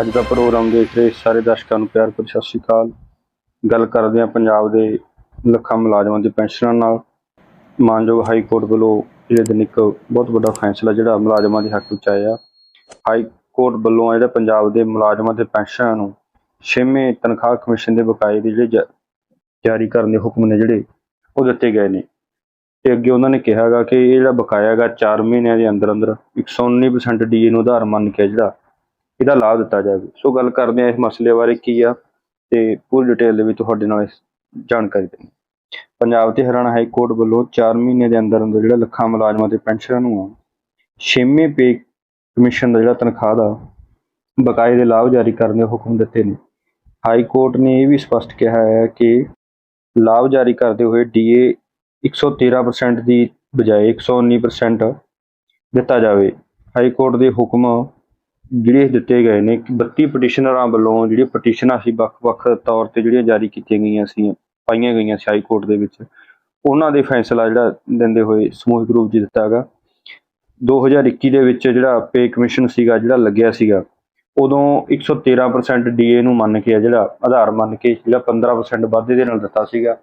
ਅੱਜ ਦਾ ਪ੍ਰੋਗਰਾਮ ਦੇਖ ਰਹੇ ਸਾਰੇ ਦਰਸ਼ਕਾਂ ਨੂੰ ਪਿਆਰ ਭਰੀ ਸਤਿ ਸ਼੍ਰੀ ਅਕਾਲ। ਗੱਲ ਕਰਦੇ ਹਾਂ ਪੰਜਾਬ ਦੇ ਲੱਖਾਂ ਮੁਲਾਜ਼ਮਾਂ ਦੇ ਪੈਨਸ਼ਨਾਂ ਨਾਲ। ਮਾਨਯੋਗ ਹਾਈ ਕੋਰਟ ਵੱਲੋਂ ਜਿਹੜੇ ਦਿਨ ਇੱਕ ਬਹੁਤ ਵੱਡਾ ਫੈਸਲਾ ਜਿਹੜਾ ਮੁਲਾਜ਼ਮਾਂ ਦੇ ਹੱਕ ਵਿੱਚ ਆਇਆ। ਹਾਈ ਕੋਰਟ ਵੱਲੋਂ ਜਿਹੜਾ ਪੰਜਾਬ ਦੇ ਮੁਲਾਜ਼ਮਾਂ ਦੇ ਪੈਨਸ਼ਨਾਂ ਨੂੰ ਛੇਵੇਂ ਤਨਖਾਹ ਕਮਿਸ਼ਨ ਦੇ ਬਕਾਏ ਦੇ ਜਿਹੜੇ ਜ- ਜਾਰੀ ਕਰਨ ਦੇ ਹੁਕਮ ਨੇ ਜਿਹੜੇ ਉਹ ਦਿੱਤੇ ਗਏ ਨੇ। ਤੇ ਅੱਗੇ ਉਹਨਾਂ ਨੇ ਕਿਹਾਗਾ ਕਿ ਇਹ ਜਿਹੜਾ ਬਕਾਇਆ ਹੈਗਾ 4 ਮਹੀਨਿਆਂ ਦੇ ਅੰਦਰ ਅੰਦਰ 119% ਡੀਏ ਨੂੰ ਆਧਾਰ ਮੰਨ ਕੇ ਜਿਹੜਾ ਇਹਦਾ ਲਾਭ ਦਿੱਤਾ ਜਾਵੇ। ਸੋ ਗੱਲ ਕਰਦੇ ਹਾਂ ਇਸ ਮਸਲੇ ਬਾਰੇ ਕੀ ਆ ਤੇ ਪੂਰੀ ਡਿਟੇਲ ਦੇ ਵਿੱਚ ਤੁਹਾਡੇ ਨਾਲ ਇਸ ਜਾਣਕਾਰੀ ਦੇਣੀ। ਪੰਜਾਬ ਤੇ ਹਰਿਆਣਾ ਹਾਈ ਕੋਰਟ ਵੱਲੋਂ 4 ਮਹੀਨੇ ਦੇ ਅੰਦਰ ਅੰਦਰ ਜਿਹੜਾ ਲੱਖਾਂ ਮੁਲਾਜ਼ਮਾਂ ਦੇ ਪੈਨਸ਼ਨਾਂ ਨੂੰ ਆ, ਛੇਵੇਂ ਪੇ ਕਮਿਸ਼ਨ ਦਾ ਜਿਹੜਾ ਤਨਖਾਹ ਦਾ ਬਕਾਏ ਦੇ ਲਾਭ ਜਾਰੀ ਕਰਨ ਦੇ ਹੁਕਮ ਦਿੱਤੇ ਨੇ। ਹਾਈ ਕੋਰਟ ਨੇ ਇਹ ਵੀ ਸਪਸ਼ਟ ਕਿਹਾ ਹੈ ਕਿ ਲਾਭ ਜਾਰੀ ਕਰਦੇ ਹੋਏ ਡੀਏ 113% ਦੀ ਬਜਾਏ 119% ਦਿੱਤਾ ਜਾਵੇ। ਹਾਈ ਕੋਰਟ ਦੇ ਹੁਕਮ ਜਿਹੜੇ ਦਿੱਤੇ ਗਏ ਨੇ ਕਿ 32 ਪਟੀਸ਼ਨਰਾਂ ਵੱਲੋਂ ਜਿਹੜੀਆਂ ਪਟੀਸ਼ਨਾਂ ਸੀ ਵੱਖ-ਵੱਖ ਤੌਰ ਤੇ ਜਿਹੜੀਆਂ ਜਾਰੀ ਕੀਤੀਆਂ ਗਈਆਂ ਸੀ ਪਾਈਆਂ ਗਈਆਂ ਸੀ ਹਾਈ ਕੋਰਟ ਦੇ ਵਿੱਚ, ਉਹਨਾਂ ਦੇ ਫੈਸਲਾ ਜਿਹੜਾ ਦਿੰਦੇ ਹੋਏ ਸਮੂਹਿਕ ਰੂਪ 'ਚ ਦਿੱਤਾ ਹੈਗਾ 2021 ਦੇ ਵਿੱਚ ਜਿਹੜਾ ਪੇ ਕਮਿਸ਼ਨ ਸੀਗਾ, ਜਿਹੜਾ ਲੱਗਿਆ ਸੀਗਾ, ਉਦੋਂ 113% ਡੀਏ ਨੂੰ ਮੰਨ ਕੇ ਆ ਜਿਹੜਾ ਆਧਾਰ ਮੰਨ ਕੇ ਜਿਹੜਾ 15% ਵਾਧੇ ਦੇ ਨਾਲ ਦਿੱਤਾ ਸੀਗਾ,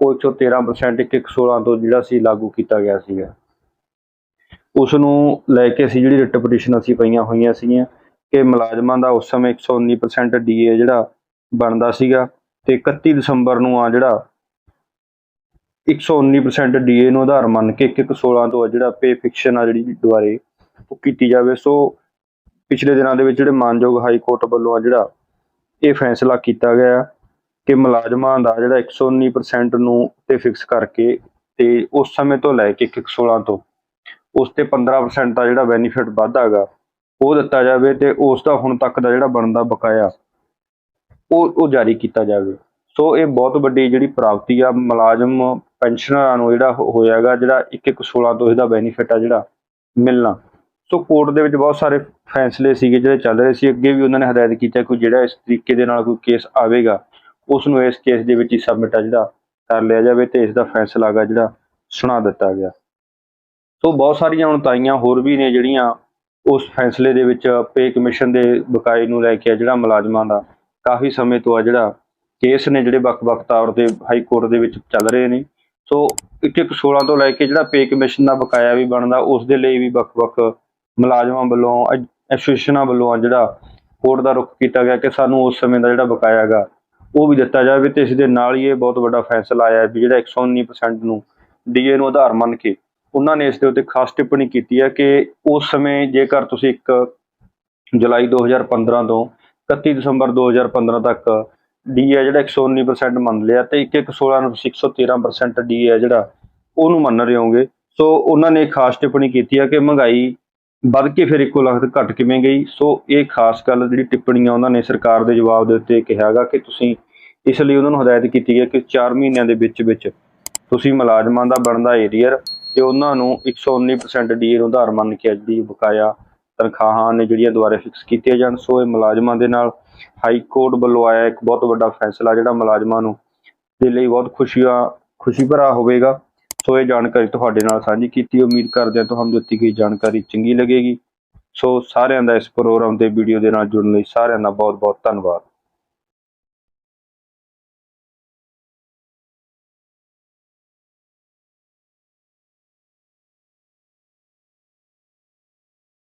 ਉਹ 113% 116 ਤੋਂ ਜਿਹੜਾ ਸੀ ਲਾਗੂ ਕੀਤਾ ਗਿਆ ਸੀਗਾ। ਉਸ ਨੂੰ ਲੈ ਕੇ ਅਸੀਂ ਜਿਹੜੀ ਰਿਟ ਪਟੀਸ਼ਨ ਅਸੀਂ ਪਈਆਂ ਹੋਈਆਂ ਸੀਗੀਆਂ, ਕਿ ਮੁਲਾਜ਼ਮਾਂ ਦਾ ਉਸ ਸਮੇਂ 119% ਡੀਏ ਜਿਹੜਾ ਬਣਦਾ ਸੀਗਾ ਤੇ 31 ਦਸੰਬਰ ਨੂੰ ਆ ਜਿਹੜਾ 119% ਡੀਏ ਨੂੰ ਆਧਾਰ ਮੰਨ ਕੇ 116 ਤੋਂ ਆ ਜਿਹੜਾ ਪੇ ਫਿਕਸ਼ਨ ਆ ਜਿਹੜੀ ਦੁਆਰੇ ਉਹ ਕੀਤੀ ਜਾਵੇ। ਸੋ ਪਿਛਲੇ ਦਿਨਾਂ ਦੇ ਵਿੱਚ ਜਿਹੜੇ ਮਾਨਯੋਗ ਹਾਈ ਕੋਰਟ ਵੱਲੋਂ ਆ ਜਿਹੜਾ ਇਹ ਫੈਸਲਾ ਕੀਤਾ ਗਿਆ ਕਿ ਮੁਲਾਜ਼ਮਾਂ ਦਾ ਜਿਹੜਾ 119% ਨੂੰ ਤੇ ਫਿਕਸ ਕਰਕੇ ਤੇ ਉਸ ਸਮੇਂ ਤੋਂ ਲੈ ਕੇ 116 ਤੋਂ ਉਸ ਤੇ 15% ਦਾ ਜਿਹੜਾ ਬੈਨੀਫਿਟ ਵਾਧਾ ਹੈਗਾ, ਉਹ ਦਿੱਤਾ ਜਾਵੇ ਤੇ ਉਸ ਦਾ ਹੁਣ ਤੱਕ ਦਾ ਜਿਹੜਾ ਬਣਦਾ ਬਕਾਇਆ, ਉਹ ਉਹ ਜਾਰੀ ਕੀਤਾ ਜਾਵੇ। ਸੋ ਇਹ ਬਹੁਤ ਵੱਡੀ ਜਿਹੜੀ ਪ੍ਰਾਪਤੀ ਆ, ਮੁਲਾਜ਼ਮ, ਪੈਨਸ਼ਨਰਾਂ ਨੂੰ ਜਿਹੜਾ ਹੋ- ਹੋਇਆ ਹੈਗਾ, ਜਿਹੜਾ 116 ਤੋਂ ਇਹਦਾ ਬੈਨੀਫਿਟ ਆ ਜਿਹੜਾ ਮਿਲਣਾ। ਸੋ ਕੋਰਟ ਦੇ ਵਿੱਚ ਬਹੁਤ ਸਾਰੇ ਫੈਸਲੇ ਸੀਗੇ ਜਿਹੜੇ ਚੱਲ ਰਹੇ ਸੀ, ਅੱਗੇ ਵੀ ਉਹਨਾਂ ਨੇ ਹਦਾਇਤ ਕੀਤਾ ਕਿ ਜਿਹੜਾ ਇਸ ਤਰੀਕੇ ਦੇ ਨਾਲ ਕੋਈ ਕੇਸ ਆਵੇਗਾ, ਉਸ ਨੂੰ ਇਸ ਕੇਸ ਦੇ ਵਿੱਚ ਹੀ ਸਬਮਿਟ ਆ ਜਿਹੜਾ ਕਰ ਲਿਆ ਜਾਵੇ ਤੇ ਇਸ ਦਾ ਫੈਸਲਾ ਹੈਗਾ ਜਿਹੜਾ ਸੁਣਾ ਦਿੱਤਾ ਗਿਆ। ਸੋ ਬਹੁਤ ਸਾਰੀਆਂ ਉਣਤਾਈਆਂ ਹੋਰ ਵੀ ਨੇ ਜਿਹੜੀਆਂ ਉਸ ਫੈਸਲੇ ਦੇ ਵਿੱਚ ਪੇ ਕਮਿਸ਼ਨ ਦੇ ਬਕਾਏ ਨੂੰ ਲੈ ਕੇ ਆ ਜਿਹੜਾ ਮੁਲਾਜ਼ਮਾਂ ਦਾ ਕਾਫੀ ਸਮੇਂ ਤੋਂ ਆ ਜਿਹੜਾ ਕੇਸ ਨੇ ਜਿਹੜੇ ਵੱਖ-ਵੱਖ ਤੌਰ ਤੇ ਹਾਈ ਕੋਰਟ ਦੇ ਵਿੱਚ ਚੱਲ ਰਹੇ ਨੇ। ਸੋ 116 ਤੋਂ ਲੈ ਕੇ ਜਿਹੜਾ ਪੇ ਕਮਿਸ਼ਨ ਦਾ ਬਕਾਇਆ ਵੀ ਬਣਦਾ, ਉਸ ਦੇ ਲਈ ਵੀ ਵੱਖ-ਵੱਖ ਮੁਲਾਜ਼ਮਾਂ ਵੱਲੋਂ ਐ- ਐਸੋਸੀਏਸ਼ਨਾਂ ਵੱਲੋਂ ਆ ਜਿਹੜਾ ਕੋਰਟ ਦਾ ਰੁਖ ਕੀਤਾ ਗਿਆ ਕਿ ਸਾਨੂੰ ਉਸ ਸਮੇਂ ਦਾ ਜਿਹੜਾ ਬਕਾਇਆ ਹੈਗਾ, ਉਹ ਵੀ ਦਿੱਤਾ ਜਾਵੇ ਤੇ ਇਸ ਦੇ ਨਾਲ ਹੀ ਇਹ ਬਹੁਤ ਵੱਡਾ ਫੈਸਲਾ ਆਇਆ ਵੀ ਜਿਹੜਾ 119% ਨੂੰ ਡੀਏ ਨੂੰ ਆਧਾਰ ਮੰਨ ਕੇ ਉਹਨਾਂ ਨੇ ਇਸ ਦੇ ਉੱਤੇ ਖਾਸ ਟਿੱਪਣੀ ਕੀਤੀ ਹੈ ਕਿ ਉਸ ਸਮੇਂ ਜੇਕਰ ਤੁਸੀਂ 1 ਜੁਲਾਈ 2015 ਤੋਂ 31 ਦਸੰਬਰ 2015 ਤੱਕ ਡੀ ਹੈ ਜਿਹੜਾ 119% ਮੰਨ ਲਿਆ ਤੇ 1116 ਨੂੰ ਤੁਸੀਂ 113% ਡੀ ਹੈ ਜਿਹੜਾ ਉਹਨੂੰ ਮੰਨ ਰਹੇ ਹੋਗੇ ਸੋ ਉਹਨਾਂ ਨੇ ਖਾਸ ਟਿੱਪਣੀ ਕੀਤੀ ਹੈ ਕਿ ਮਹਿੰਗਾਈ ਵੱਧ ਕੇ ਫਿਰ ਇੱਕੋ ਲਖਤ ਘਟ ਕਿਵੇਂ ਗਈ। ਸੋ ਇਹ ਖਾਸ ਗੱਲ ਜਿਹੜੀ ਟਿੱਪਣੀਆਂ ਉਹਨਾਂ ਨੇ ਸਰਕਾਰ ਦੇ ਜਵਾਬ ਦੇ ਉੱਤੇ ਕਿਹਾਗਾ ਕਿ ਤੁਸੀਂ ਇਸ ਲਈ ਉਹਨਾਂ ਨੂੰ ਹਦਾਇਤ ਕੀਤੀ ਹੈ ਕਿ 4 ਮਹੀਨਿਆਂ ਦੇ ਵਿੱਚ ਵਿੱਚ ਤੁਸੀਂ ਮੁਲਾਜ਼ਮਾਂ ਦਾ ਬਣਦਾ ਏਰੀਅਰ ਤੇ ਉਹਨਾਂ ਨੂੰ 119% ਡੀ ਨੂੰ ਆਧਾਰ ਮੰਨ ਕੇ ਜਿਹੜੀ ਬਕਾਇਆ ਤਨਖਾਹਾਂ ਨੇ ਜਿਹੜੀਆਂ ਦੁਆਰੇ ਫਿਕਸ ਕੀਤੀਆਂ ਜਾਣ, ਸੋ ਇਹ ਮੁਲਾਜ਼ਮਾਂ ਦੇ ਨਾਲ ਹਾਈ ਕੋਰਟ ਵੱਲੋਂ ਆਇਆ ਇੱਕ ਬਹੁਤ ਵੱਡਾ ਫੈਸਲਾ ਜਿਹੜਾ ਮੁਲਾਜ਼ਮਾਂ ਨੂੰ ਦੇ ਲਈ ਬਹੁਤ ਖੁਸ਼ੀਆਂ, ਖੁਸ਼ੀ ਭਰਾ ਹੋਵੇਗਾ। ਸੋ ਇਹ ਜਾਣਕਾਰੀ ਤੁਹਾਡੇ ਨਾਲ ਸਾਂਝੀ ਕੀਤੀ, ਉਮੀਦ ਕਰਦੇ ਹਾਂ ਤੁਹਾਨੂੰ ਦਿੱਤੀ ਗਈ ਜਾਣਕਾਰੀ ਚੰਗੀ ਲੱਗੇਗੀ। ਸੋ ਸਾਰਿਆਂ ਦਾ ਇਸ ਪ੍ਰੋਗਰਾਮ ਤੇ ਵੀਡੀਓ ਦੇ ਨਾਲ ਜੁੜਨ ਲਈ ਸਾਰਿਆਂ ਦਾ ਬਹੁਤ ਬਹੁਤ ਧੰਨਵਾਦ।